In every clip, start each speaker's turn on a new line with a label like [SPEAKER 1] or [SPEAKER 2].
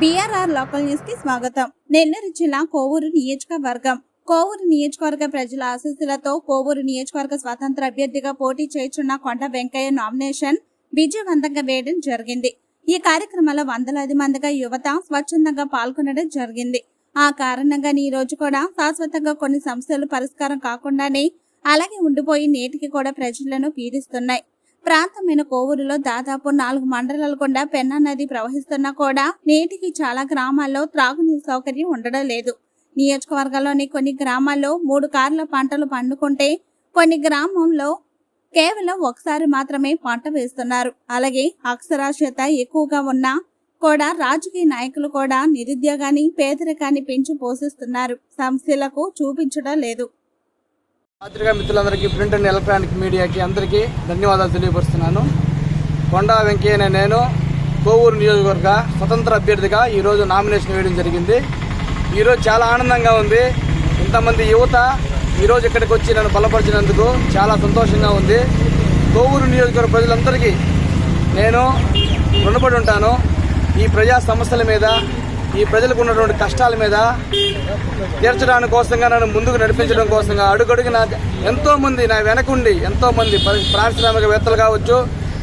[SPEAKER 1] BRR local న్యూస్కి స్వాగతం. నెల్లూరు జిల్లా కోవూరు నియోజకవర్గం. కోవూరు నియోజకవర్గ ప్రజల ఆశీస్సులతో కోవూరు నియోజకవర్గ స్వతంత్ర అభ్యర్థిగా పోటీ చేస్తున్న కొండ వెంకయ్య నామినేషన్ విజయవంతంగా వేయడం జరిగింది. ఈ కార్యక్రమంలో వందలాది మందిగా యువత స్వచ్ఛందంగా పాల్గొనడం జరిగింది. ఆ కారణంగా ఈ రోజు కూడా శాశ్వతంగా కొన్ని సమస్యలు పరిష్కారం కాకుండానే అలాగే ఉండిపోయి నేటికి కూడా ప్రజలను పీడిస్తున్నాయి. ప్రాంతమైన కోవూరులో దాదాపు నాలుగు మండలాల గుండా పెన్నా నది ప్రవహిస్తున్నా కూడా నేటికి చాలా గ్రామాల్లో త్రాగునీరు సౌకర్యం ఉండడం లేదు. నియోజకవర్గంలోని కొన్ని గ్రామాల్లో మూడు కార్ల పంటలు పండుకుంటే కొన్ని గ్రామంలో కేవలం ఒకసారి మాత్రమే పంట వేస్తున్నారు. అలాగే అక్షరాస్యత ఎక్కువగా ఉన్నా కూడా రాజకీయ నాయకులు కూడా నిరుద్యోగాన్ని పేదరికాన్ని పెంచి పోషిస్తున్నారు. సమస్యలకు చూపించడం లేదు.
[SPEAKER 2] పత్రికా మిత్రులందరికీ ప్రింట్ అండ్ ఎలక్ట్రానిక్ మీడియాకి అందరికీ ధన్యవాదాలు తెలియపరుస్తున్నాను. కొండా వెంకయ్య నేను కోవూరు నియోజకవర్గ స్వతంత్ర అభ్యర్థిగా ఈరోజు నామినేషన్ వేయడం జరిగింది. ఈరోజు చాలా ఆనందంగా ఉంది. ఇంతమంది యువత ఈరోజు ఇక్కడికి వచ్చి నన్ను బలపరిచినందుకు చాలా సంతోషంగా ఉంది. కోవూరు నియోజకవర్గ ప్రజలందరికీ నేను రుణపడి ఉంటాను. ఈ ప్రజా సమస్యల మీద ఈ ప్రజలకు ఉన్నటువంటి కష్టాల మీద తీర్చడానికి కోసంగా నన్ను ముందుకు నడిపించడం కోసంగా అడుగడుగు ఎంతో మంది నా వెనకుండి ఎంతో మంది పారిశ్రామికవేత్తలు కావచ్చు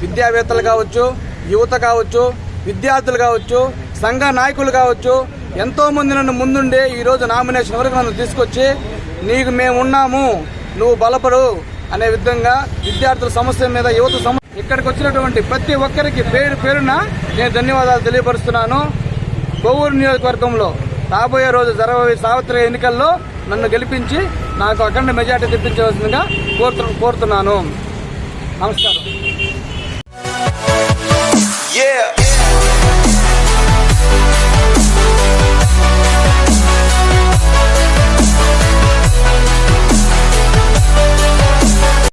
[SPEAKER 2] విద్యావేత్తలు కావచ్చు యువత కావచ్చు విద్యార్థులు కావచ్చు సంఘ నాయకులు కావచ్చు ఎంతో మంది నన్ను ముందుండి ఈరోజు నామినేషన్ వరకు నన్ను తీసుకొచ్చి నీకు మేము ఉన్నాము నువ్వు బలపడు అనే విధంగా విద్యార్థుల సమస్య మీద యువత సమస్య ఇక్కడికి వచ్చినటువంటి ప్రతి ఒక్కరికి పేరు పేరున నేను ధన్యవాదాలు తెలియపరుస్తున్నాను. కోవూరు నియోజకవర్గంలో రాబోయే రోజు జరగబోయే సార్వత్రిక ఎన్నికల్లో నన్ను గెలిపించి నాకు అఖండ మెజార్టీ తెప్పించవలసిందిగా కోరుతు కోరుతున్నాను. నమస్కారం.